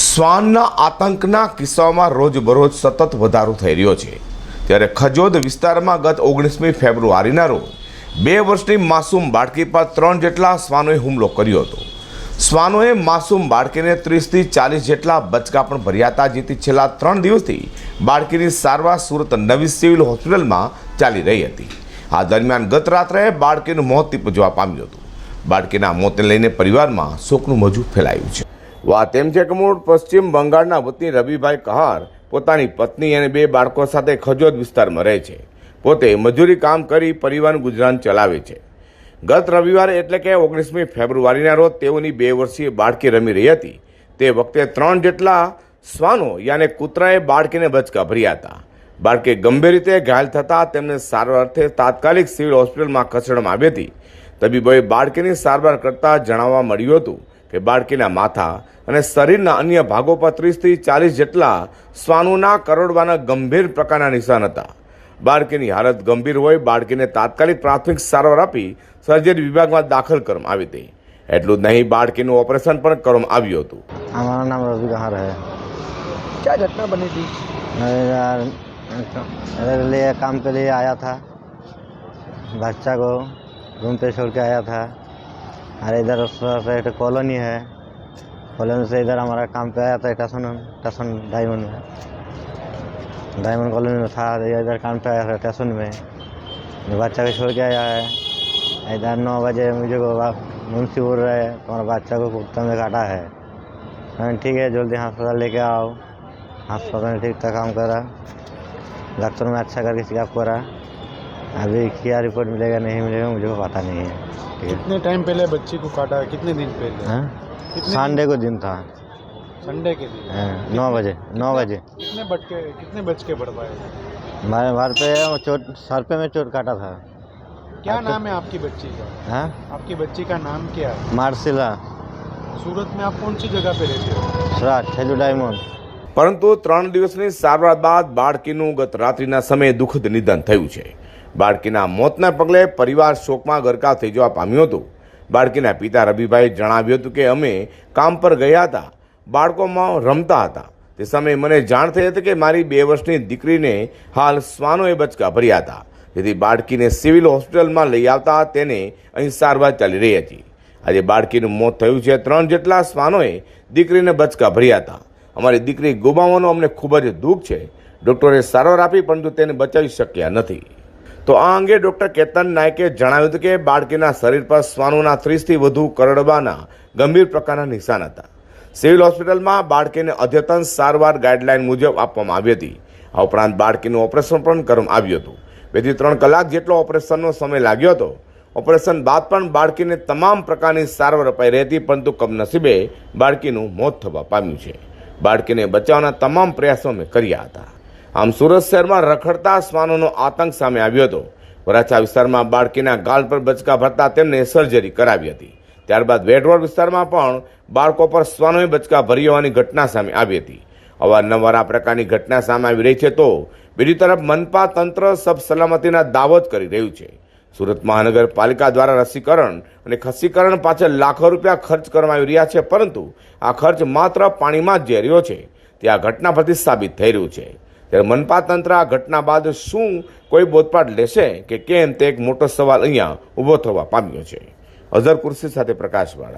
શ્વાનના આતંકના કિસ્સાઓમાં રોજબરોજ સતત વધારો થઈ રહ્યો છે. ત્યારે ખજોદ વિસ્તારમાં ગત ઓગણીસમી ફેબ્રુઆરીના રોજ બે વર્ષની માસૂમ બાળકી પર ત્રણ જેટલા શ્વાનોએ હુમલો કર્યો હતો. શ્વાનોએ માસૂમ બાળકીને ત્રીસથી ચાલીસ જેટલા બચકા પણ ભર્યા હતા, જેથી છેલ્લા ત્રણ દિવસથી બાળકીની સારવાર સુરત નવી સિવિલ હોસ્પિટલમાં ચાલી રહી હતી. આ દરમિયાન ગત રાત્રે બાળકીનું મોત નીપજવા પામ્યું હતું. બાળકીના મોતને લઈને પરિવારમાં શોકનું મોજું ફેલાયું છે. વાત એમ છે કે મૂળ પશ્ચિમ બંગાળના વતની રવિભાઈ કહાર પોતાની પત્ની અને બે બાળકો સાથે ખજોદ વિસ્તારમાં રહે છે. પોતે મજૂરી કામ કરી પરિવારનું ગુજરાન ચલાવે છે. ગત રવિવારે એટલે કે ઓગણીસમી ફેબ્રુઆરીના રોજ તેઓની બે વર્ષીય બાળકી રમી રહી હતી. તે વખતે ત્રણ જેટલા શ્વાનો યાને કૂતરાએ બાળકીને બચકા ભર્યા હતા. બાળકી ગંભીર રીતે ઘાયલ થતાં તેમને સારવાર અર્થે તાત્કાલિક સિવિલ હોસ્પિટલમાં ખસેડવામાં આવી હતી. તબીબોએ બાળકીની સારવાર કરતાં જણાવવા મળ્યું હતું કે બાળકીના માથા અને શરીરના અન્ય ભાગો પર ત્રીસથી ચાલીસ જેટલા શ્વાનોના કરોડવાના ગંભીર પ્રકારના નિશાન હતા બાળકીની હાલત ગંભીર હોય બાળકીને તાત્કાલિક પ્રાથમિક સારવાર આપી સર્જરી વિભાગમાં દાખલ કરવામાં આવી હતી એટલું જ નહીં બાળકીનું ઓપરેશન પણ કરવામાં આવ્યું હતું हमारा नाम रवि कहाँ है क्या घटना बनी थी मैं यार मेरे लिए काम के लिए आया था बच्चा को रूम पे छोड़ के आया था अरे इधर उस तरफ से एक कॉलोनी है कॉलोनी से इधर हमारा काम पे आया था स्टेशन स्टेशन डायमंड में डायमंड कॉलोनी में था इधर काम पे आया था स्टेशन में बच्चा को छोड़ के आया है इधर नौ बजे मुझे को मुंशी बोल रहे हैं तुम्हारा बच्चा को कुत्ता में काटा है मैंने ठीक है जल्दी अस्पताल लेके आओ अस्पताल में ठीक ठाक काम करा डॉक्टर में अच्छा करके चेकअप करा अभी क्या रिपोर्ट मिलेगा नहीं मिलेगा मुझे पता नहीं है। कितने टाइम पहले बच्ची को काटा है? कितने दिन पहले? हाँ? संडे को दिन था। संडे के दिन? हाँ, नौ बजे नौ बजे। कितने बच के कितने बच के बढ़वाए हमारे घर पे चोट सर पे में चोट काटा था। क्या नाम है आपकी बच्ची का? हाँ? आपकी बच्ची का नाम क्या है? मार्सिला। सूरत में आप कौन सी जगह पे रहते हो? सुराट छेजू डायमंड। પરંતુ ત્રણ દિવસની સારવાર બાદ બાળકીનું ગત રાત્રિના સમયે દુઃખદ નિધન થયું છે. બાળકીના મોતના પગલે પરિવાર શોકમાં ગરકાવ થઈ જવા પામ્યું હતું. બાળકીના પિતા રવિભાઈએ જણાવ્યું હતું કે, અમે કામ પર ગયા હતા. બાળકોમાં રમતા હતા. તે સમયે મને જાણ થઈ હતી કે મારી બે વર્ષની દીકરીને હાલ શ્વાનોએ બચકા ભર્યા હતા. જેથી બાળકીને સિવિલ હોસ્પિટલમાં લઈ આવતા તેને અહીં સારવાર ચાલી રહી હતી. આજે બાળકીનું મોત થયું છે. ત્રણ જેટલા શ્વાનોએ દીકરીને બચકા ભર્યા હતા. અમારી દીકરી ગુમાવવાનો અમને ખૂબ જ દુઃખ છે. ડૉક્ટરે સારવાર આપી, પરંતુ તેને બચાવી શક્યા નથી. તો આ અંગે ડૉક્ટર કેતન નાયકે જણાવ્યું હતું કે બાળકીના શરીર પર શ્વાનોના ત્રીસથી વધુ કરડવાના ગંભીર પ્રકારના નિશાન હતા. સિવિલ હોસ્પિટલમાં બાળકીને અદ્યતન સારવાર ગાઈડલાઈન મુજબ આપવામાં આવી હતી. આ ઉપરાંત બાળકીનું ઓપરેશન પણ કરવામાં આવ્યું હતું. બેથી ત્રણ કલાક જેટલો ઓપરેશનનો સમય લાગ્યો હતો. ઓપરેશન બાદ પણ બાળકીને તમામ પ્રકારની સારવાર અપાઈ રહી હતી પરંતુ કમનસીબે બાળકીનું મોત થવા પામ્યું છે. બાળકીને બચાવવાના તમામ પ્રયાસો અમે કર્યા હતા. આમ સુરત શહેરમાં રખડતા શ્વાનોનો આતંક સામે આવ્યો હતો. વરાછા વિસ્તારમાં બાળકીના ગાલ પર બચકા ભરતા તેમને સર્જરી કરાવી હતી. ત્યારબાદ વેડરોડ વિસ્તારમાં પણ બાળકો પર શ્વાનોએ બચકા ભરી હોવાની ઘટના સામે આવી હતી. અવારનવાર આ પ્રકારની ઘટના સામે આવી રહી છે તો બીજી તરફ મનપા તંત્ર સબ સલામતીના દાવો જ કરી રહ્યું છે. સુરત મહાનગરપાલિકા દ્વારા રસીકરણ અને ખસીકરણ પાછળ લાખો રૂપિયા ખર્ચ કરવામાં આવી રહ્યા છે, પરંતુ આ ખર્ચ માત્ર પાણીમાં જ જઈ રહ્યો છે. તે આ ઘટના પરથી સાબિત થઈ રહ્યું છે. ત્યારે મનપા તંત્ર આ ઘટના બાદ શું કોઈ બોધપાઠ લેશે કે કેમ તે એક મોટો સવાલ અહીંયા ઊભો થવા પામ્યો છે. અઝર કુર્સી સાથે પ્રકાશવાળા